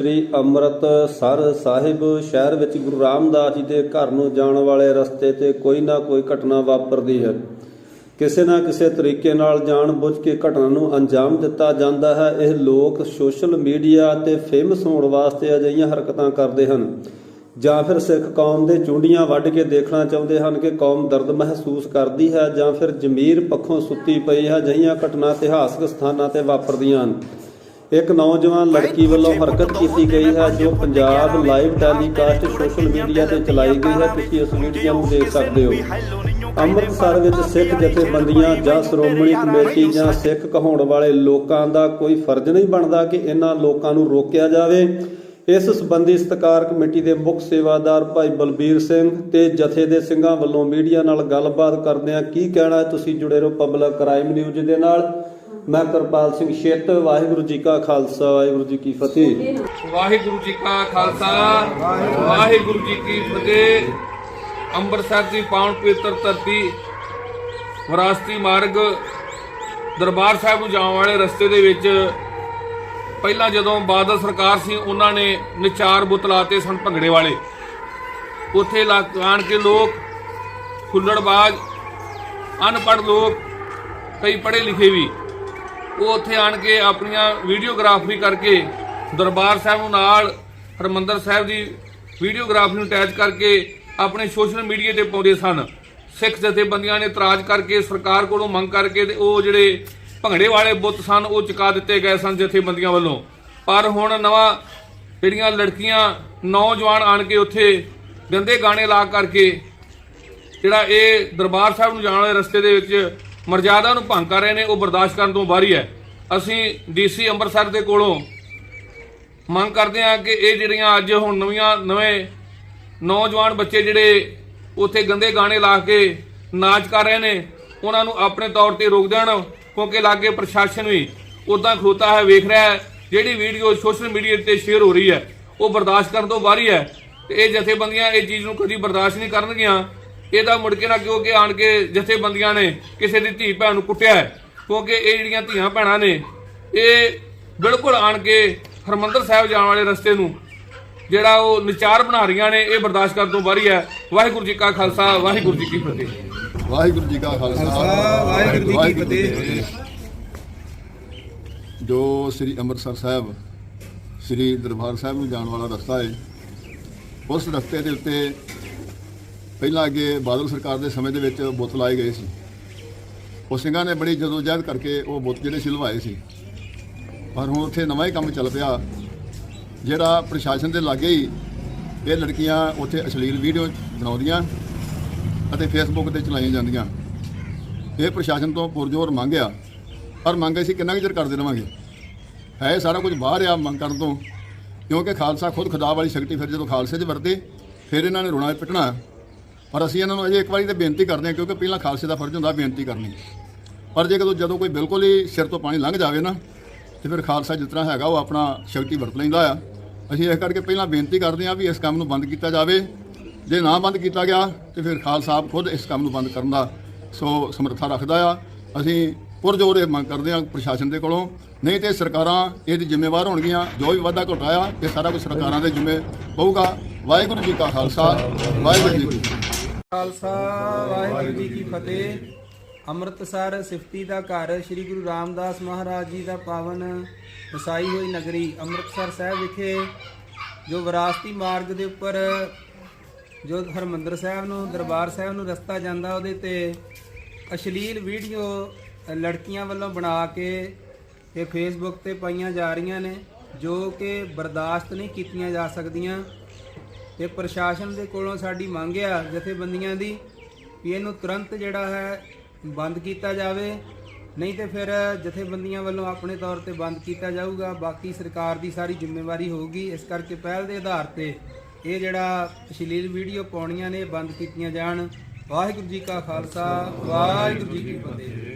ਸ੍ਰੀ ਅੰਮ੍ਰਿਤਸਰ ਸਾਹਿਬ ਸ਼ਹਿਰ ਵਿੱਚ ਗੁਰੂ ਰਾਮਦਾਸ ਜੀ ਦੇ ਘਰ ਨੂੰ ਜਾਣ ਵਾਲੇ ਰਸਤੇ ਤੇ ਕੋਈ ਨਾ ਕੋਈ ਘਟਨਾ ਵਾਪਰਦੀ ਹੈ। ਕਿਸੇ ਨਾ ਕਿਸੇ ਤਰੀਕੇ ਨਾਲ ਜਾਣ-ਬੁੱਝ ਕੇ ਘਟਨਾ ਨੂੰ ਅੰਜਾਮ ਦਿੱਤਾ ਜਾਂਦਾ ਹੈ। ਇਹ ਲੋਕ ਸੋਸ਼ਲ ਮੀਡੀਆ ਤੇ ਫੇਮਸ ਹੋਣ ਵਾਸਤੇ ਅਜਿਹੀਆਂ ਹਰਕਤਾਂ ਕਰਦੇ ਹਨ ਜਾਂ ਫਿਰ ਸਿੱਖ ਕੌਮ ਦੇ ਚੁੰਡੀਆਂ ਵੱਢ ਕੇ ਦੇਖਣਾ ਚਾਹੁੰਦੇ ਹਨ ਕਿ ਕੌਮ ਦਰਦ ਮਹਿਸੂਸ ਕਰਦੀ ਹੈ ਜਾਂ ਫਿਰ ਜ਼ਮੀਰ ਪੱਖੋਂ ਸੁੱਤੀ ਪਈ ਹੈ। ਅਜਿਹੀਆਂ ਘਟਨਾ ਇਤਿਹਾਸਕ ਸਥਾਨਾਂ ਤੇ ਵਾਪਰਦੀਆਂ ਹਨ। ਇੱਕ ਨੌਜਵਾਨ ਲੜਕੀ ਵੱਲੋਂ ਹਰਕਤ ਕੀਤੀ ਗਈ ਹੈ ਜੋ Punjab live telecast social media ਤੇ ਚਲਾਈ ਗਈ ਹੈ ਤੁਸੀਂ ਇਸ ਵੀਡੀਓ ਨੂੰ ਦੇਖ ਸਕਦੇ ਹੋ। ਅੰਮ੍ਰਿਤਸਰ ਵਿੱਚ ਸਿੱਖ ਜਥੇਬੰਦੀਆਂ ਜਾਂ ਸ਼੍ਰੋਮਣੀ ਕਮੇਟੀ ਜਾਂ ਸਿੱਖ ਕਹਾਉਣ ਵਾਲੇ ਲੋਕਾਂ ਦਾ ਕੋਈ ਫਰਜ਼ ਨਹੀਂ ਬਣਦਾ ਕਿ ਇਹਨਾਂ ਲੋਕਾਂ ਨੂੰ ਰੋਕਿਆ ਜਾਵੇ। ਇਸ ਸੰਬੰਧੀ ਸਤਕਾਰ ਕਮੇਟੀ ਦੇ ਮੁੱਖ ਸੇਵਾਦਾਰ ਭਾਈ ਬਲਬੀਰ ਸਿੰਘ ਤੇ ਜਥੇ ਦੇ ਸਿੰਘਾਂ ਵੱਲੋਂ ਮੀਡੀਆ ਨਾਲ ਗੱਲਬਾਤ ਕਰਦਿਆਂ ਕੀ ਕਹਿਣਾ ਹੈ? ਤੁਸੀਂ ਜੁੜੇ ਰਹੋ ਪਬਲਿਕ ਕ੍ਰਾਈਮ ਨਿਊਜ਼ ਦੇ ਨਾਲ। ਮੈਂ ਕਰਪਾਲ ਸਿੰਘ ਛੇਤ, ਵਾਹਿਗੁਰੂ ਜੀ ਕਾ ਖਾਲਸਾ, ਵਾਹਿਗੁਰੂ ਜੀ ਕੀ ਫਤਿਹ। ਵਾਹਿਗੁਰੂ ਜੀ ਕਾ ਖਾਲਸਾ, ਵਾਹਿਗੁਰੂ ਜੀ ਕੀ ਫਤਿਹ। ਅੰਮ੍ਰਿਤਸਰ ਦੀ ਪਾਵਨ ਪਵਿੱਤਰ ਧਰਤੀ, ਵਿਰਾਸਤੀ ਮਾਰਗ, ਦਰਬਾਰ ਸਾਹਿਬ ਨੂੰ ਜਾਣ ਵਾਲੇ ਰਸਤੇ ਦੇ ਵਿੱਚ ਪਹਿਲਾਂ ਜਦੋਂ ਬਾਦਲ ਸਰਕਾਰ ਸੀ, ਉਹਨਾਂ ਨੇ ਨਿਚਾਰ ਬੁੱਤ ਲਾਤੇ ਸਨ ਭੰਗੜੇ ਵਾਲੇ। ਉੱਥੇ ਲਾ- ਆਣ ਕੇ ਲੋਕ, ਖੁੱਲੜਬਾਜ਼, ਅਨਪੜ੍ਹ ਲੋਕ, ਕਈ ਪੜ੍ਹੇ ਲਿਖੇ ਵੀ ਉਹ ਉੱਥੇ ਆਣ ਕੇ ਆਪਣੀਆਂ ਵੀਡੀਓਗ੍ਰਾਫੀ ਕਰਕੇ ਦਰਬਾਰ ਸਾਹਿਬ ਨੂੰ ਨਾਲ ਹਰਮੰਦਰ ਸਾਹਿਬ ਦੀ ਵੀਡੀਓਗ੍ਰਾਫੀ ਨੂੰ ਅਟੈਚ ਕਰਕੇ ਆਪਣੇ ਸੋਸ਼ਲ ਮੀਡੀਆ ਤੇ ਪਾਉਂਦੇ ਸਨ। ਸਿੱਖ ਜਥੇਬੰਦੀਆਂ ਨੇ ਇਤਰਾਜ਼ ਕਰਕੇ, ਸਰਕਾਰ ਕੋਲੋਂ ਮੰਗ ਕਰਕੇ ਤੇ ਉਹ ਜਿਹੜੇ ਭੰਗੜੇ ਵਾਲੇ ਬੁੱਤ ਸਨ, ਉਹ ਚੁਕਾ ਦਿੱਤੇ ਗਏ ਸਨ ਜਥੇਬੰਦੀਆਂ ਵੱਲੋਂ। ਪਰ ਹੁਣ ਨਵਾਂ ਜਿਹੜੀਆਂ ਲੜਕੀਆਂ, ਨੌਜਵਾਨ ਆਣ ਕੇ ਉੱਥੇ ਗੰਦੇ ਗਾਣੇ ਲਾ ਕਰਕੇ ਜਿਹੜਾ ਇਹ ਦਰਬਾਰ ਸਾਹਿਬ ਨੂੰ ਜਾਣ ਵਾਲੇ ਰਸਤੇ ਦੇ ਵਿੱਚ ਮਰਜ਼ਾਦਾ ਨੂੰ ਭੰਗ ਕਰ ਰਹੇ ਨੇ, ਉਹ ਬਰਦਾਸ਼ਤ ਕਰਨ ਤੋਂ ਬਾਹਰੀ ਹੈ ਅਸੀਂ ਡੀਸੀ ਅੰਮ੍ਰਿਤਸਰ ਦੇ ਕੋਲੋਂ ਮੰਗ ਕਰਦੇ ਹਾਂ ਕਿ ਇਹ ਜਿਹੜੀਆਂ ਅੱਜ ਹੁਣ ਨਵੀਆਂ, ਨਵੇਂ ਨੌਜਵਾਨ ਬੱਚੇ ਜਿਹੜੇ ਉੱਥੇ ਗੰਦੇ ਗਾਣੇ ਲਾ ਕੇ ਨਾਚ ਕਰ ਰਹੇ ਨੇ, ਉਹਨਾਂ ਨੂੰ ਆਪਣੇ ਤੌਰ ਤੇ ਰੋਕ ਦੇਣ, ਕਿਉਂਕਿ ਲਾਗੇ ਪ੍ਰਸ਼ਾਸਨ ਵੀ ਉਦਾਂ ਖੋਤਾ ਹੈ, ਵੇਖ ਰਿਹਾ ਹੈ, ਜਿਹੜੀ ਵੀਡੀਓ ਸੋਸ਼ਲ ਮੀਡੀਆ ਤੇ ਸ਼ੇਅਰ ਹੋ ਰਹੀ ਹੈ, ਉਹ ਬਰਦਾਸ਼ਤ ਕਰਨ ਤੋਂ ਬਾਹਰੀ ਹੈ। ਤੇ ਇਹ ਜਥੇਬੰਦੀਆਂ ਇਹ ਚੀਜ਼ ਨੂੰ ਕਦੀ ਬਰਦਾਸ਼ਤ ਨਹੀਂ ਕਰਨਗੀਆਂ। ਇਹਦਾ ਮੁੜ ਕੇ ਨਾ ਕਿਉਂਕਿ ਆਣ ਕੇ ਜਥੇਬੰਦੀਆਂ ਨੇ ਕਿਸੇ ਦੀ ਧੀ ਭੈਣ ਨੂੰ ਕੁੱਟਿਆ ਹੈ? ਕਿਉਂਕਿ ਇਹ ਜਿਹੜੀਆਂ ਧੀਆਂ ਭੈਣਾਂ ਨੇ ਇਹ ਬਿਲਕੁਲ ਆਣ ਕੇ ਹਰਮੰਦਰ ਸਾਹਿਬ ਜਾਣ ਵਾਲੇ ਰਸਤੇ ਨੂੰ ਜਿਹੜਾ ਉਹ ਨਿਚਾਰ ਬਣਾ ਰਹੀਆਂ ਨੇ ਇਹ ਬਰਦਾਸ਼ਤ ਕਰਨ ਤੋਂ ਬਾਹਰੀ ਹੈ। ਵਾਹਿਗੁਰੂ ਜੀ ਕਾ ਖਾਲਸਾ ਵਾਹਿਗੁਰੂ ਜੀ ਕੀ ਫਤਿਹ। ਵਾਹਿਗੁਰੂ ਜੀ ਕਾ ਖਾਲਸਾ ਵਾਹਿਗੁਰੂ ਜੀ ਕੀ ਫਤਿਹ। ਜੋ ਸ੍ਰੀ ਅੰਮ੍ਰਿਤਸਰ ਸਾਹਿਬ ਸ੍ਰੀ ਦਰਬਾਰ ਸਾਹਿਬ ਨੂੰ ਜਾਣ ਵਾਲਾ ਰਸਤਾ ਹੈ ਉਸ ਰਸਤੇ ਦੇ ਉੱਤੇ ਪਹਿਲਾਂ ਅੱਗੇ ਬਾਦਲ ਸਰਕਾਰ ਦੇ ਸਮੇਂ ਦੇ ਵਿੱਚ ਬੁੱਤ ਲਾਏ ਗਏ ਸੀ। ਉਹ ਸਿੰਘਾਂ ਨੇ ਬੜੀ ਜਦੋਜਹਿਦ ਕਰਕੇ ਉਹ ਬੁੱਤ ਜਿਹੜੇ ਸੀ ਲਵਾਏ ਸੀ। ਪਰ ਹੁਣ ਉੱਥੇ ਨਵਾਂ ਹੀ ਕੰਮ ਚੱਲ ਪਿਆ। ਜਿਹੜਾ ਪ੍ਰਸ਼ਾਸਨ ਦੇ ਲਾਗੇ ਹੀ ਇਹ ਲੜਕੀਆਂ ਉੱਥੇ ਅਸ਼ਲੀਲ ਵੀਡੀਓ ਬਣਾਉਂਦੀਆਂ ਅਤੇ ਫੇਸਬੁੱਕ ਤੇ ਚਲਾਈਆਂ ਜਾਂਦੀਆਂ। ਇਹ ਪ੍ਰਸ਼ਾਸਨ ਤੋਂ ਪੁਰਜੋਰ ਮੰਗਿਆ। ਪਰ ਮੰਗ ਅਸੀਂ ਕਿੰਨਾ ਕੁ ਚਿਰ ਕਰਦੇ ਰਵਾਂਗੇ? ਹੈ ਸਾਰਾ ਕੁਝ ਬਾਹਰ ਆ ਮੰਗ ਕਰਨ ਤੋਂ। ਕਿਉਂਕਿ ਖਾਲਸਾ ਖੁਦ ਖੁਦਾ ਵਾਲੀ ਸ਼ਕਤੀ ਫਿਰ ਜਦੋਂ ਖਾਲਸੇ 'ਚ ਵਰਤੇ, ਫਿਰ ਇਹਨਾਂ ਨੇ ਰੋਣਾ ਪਿੱਟਣਾ। ਪਰ ਅਸੀਂ ਇਹਨਾਂ ਨੂੰ ਅਜੇ ਇੱਕ ਵਾਰੀ ਤੇ ਬੇਨਤੀ ਕਰਦੇ ਹਾਂ, ਕਿਉਂਕਿ ਪਹਿਲਾਂ ਖਾਲਸੇ ਦਾ ਫਰਜ਼ ਹੁੰਦਾ ਬੇਨਤੀ ਕਰਨੀ। ਪਰ ਜੇ ਕਦੋਂ ਜਦੋਂ ਕੋਈ ਬਿਲਕੁਲ ਹੀ ਸਿਰ ਤੋਂ ਪਾਣੀ ਲੰਘ ਜਾਵੇ ਨਾ, ਤੇ ਫਿਰ ਖਾਲਸਾ ਜਿਸ ਤਰ੍ਹਾਂ ਹੈਗਾ, ਉਹ ਆਪਣਾ ਸ਼ਕਤੀ ਵਰਤ ਲੈਂਦਾ ਆ। ਅਸੀਂ ਇਸ ਕਰਕੇ ਪਹਿਲਾਂ ਬੇਨਤੀ ਕਰਦੇ ਹਾਂ ਵੀ ਇਸ ਕੰਮ ਨੂੰ ਬੰਦ ਕੀਤਾ ਜਾਵੇ। ਜੇ ਨਾ ਬੰਦ ਕੀਤਾ ਗਿਆ, ਤੇ ਫਿਰ ਖਾਲਸਾ ਆਪ ਖੁਦ ਇਸ ਕੰਮ ਨੂੰ ਬੰਦ ਕਰਨ ਦਾ ਸੋ ਸਮਰੱਥਾ ਰੱਖਦਾ ਆ। ਅਸੀਂ ਪੁਰਜੋਰ ਇਹ ਮੰਗ ਕਰਦੇ ਹਾਂ ਪ੍ਰਸ਼ਾਸਨ ਦੇ ਕੋਲੋਂ। ਨਹੀਂ ਤੇ ਸਰਕਾਰਾਂ ਇਹਦੀ ਜ਼ਿੰਮੇਵਾਰ ਹੋਣਗੀਆਂ, ਜੋ ਵੀ ਵਾਧਾ ਘਟਾਇਆ, ਇਹ ਸਾਰਾ ਕੁਝ ਸਰਕਾਰਾਂ ਦੇ ਜ਼ਿੰਮੇ ਪਊਗਾ। ਵਾਹਿਗੁਰੂ ਜੀ ਕਾ ਖਾਲਸਾ, ਵਾਹਿਗੁਰੂ ਜੀ ਖਾਲਸਾ, ਵਾਹਿਗੁਰੂ ਜੀ ਕੀ ਫਤਿਹ। ਅੰਮ੍ਰਿਤਸਰ ਸਿਫਤੀ ਦਾ ਘਰ ਸ੍ਰੀ ਗੁਰੂ ਰਾਮਦਾਸ ਮਹਾਰਾਜ ਜੀ ਦਾ ਪਾਵਨ ਵਸਾਈ ਹੋਈ ਨਗਰੀ ਅੰਮ੍ਰਿਤਸਰ ਸਾਹਿਬ ਵਿਖੇ, ਜੋ ਵਿਰਾਸਤੀ ਮਾਰਗ ਦੇ ਉੱਪਰ ਜੋ ਹਰਮੰਦਰ ਸਾਹਿਬ ਨੂੰ, ਦਰਬਾਰ ਸਾਹਿਬ ਨੂੰ ਰਸਤਾ ਜਾਂਦਾ, ਉਹਦੇ ਤੇ ਅਸ਼ਲੀਲ ਵੀਡੀਓ ਲੜਕੀਆਂ ਵੱਲੋਂ ਬਣਾ ਕੇ ਤੇ ਫੇਸਬੁੱਕ ਤੇ ਪਾਈਆਂ ਜਾ ਰਹੀਆਂ ਨੇ, ਜੋ ਕਿ ਬਰਦਾਸ਼ਤ ਨਹੀਂ ਕੀਤੀਆਂ ਜਾ ਸਕਦੀਆਂ। ਤੇ ਪ੍ਰਸ਼ਾਸਨ ਦੇ ਕੋਲੋਂ ਸਾਡੀ ਮੰਗ ਆ ਜਥੇਬੰਦੀਆਂ ਦੀ ਵੀ ਇਹਨੂੰ ਤੁਰੰਤ ਜਿਹੜਾ ਹੈ ਬੰਦ ਕੀਤਾ ਜਾਵੇ। ਨਹੀਂ ਤੇ ਫਿਰ ਜਥੇਬੰਦੀਆਂ ਵੱਲੋਂ ਆਪਣੇ ਤੌਰ ਤੇ ਬੰਦ ਕੀਤਾ ਜਾਊਗਾ। ਬਾਕੀ ਸਰਕਾਰ ਦੀ ਸਾਰੀ ਜ਼ਿੰਮੇਵਾਰੀ ਹੋਊਗੀ। ਇਸ ਕਰਕੇ ਪਹਿਲ ਦੇ ਆਧਾਰ ਤੇ ਇਹ ਜਿਹੜਾ ਅਸ਼ਲੀਲ ਵੀਡੀਓ ਪਾਉਣੀਆਂ ਨੇ, ਬੰਦ ਕੀਤੀਆਂ ਜਾਣ। ਵਾਹਿਗੁਰੂ ਜੀ ਕਾ ਖਾਲਸਾ, ਵਾਹਿਗੁਰੂ ਜੀ ਕੀ ਫਤਿਹ।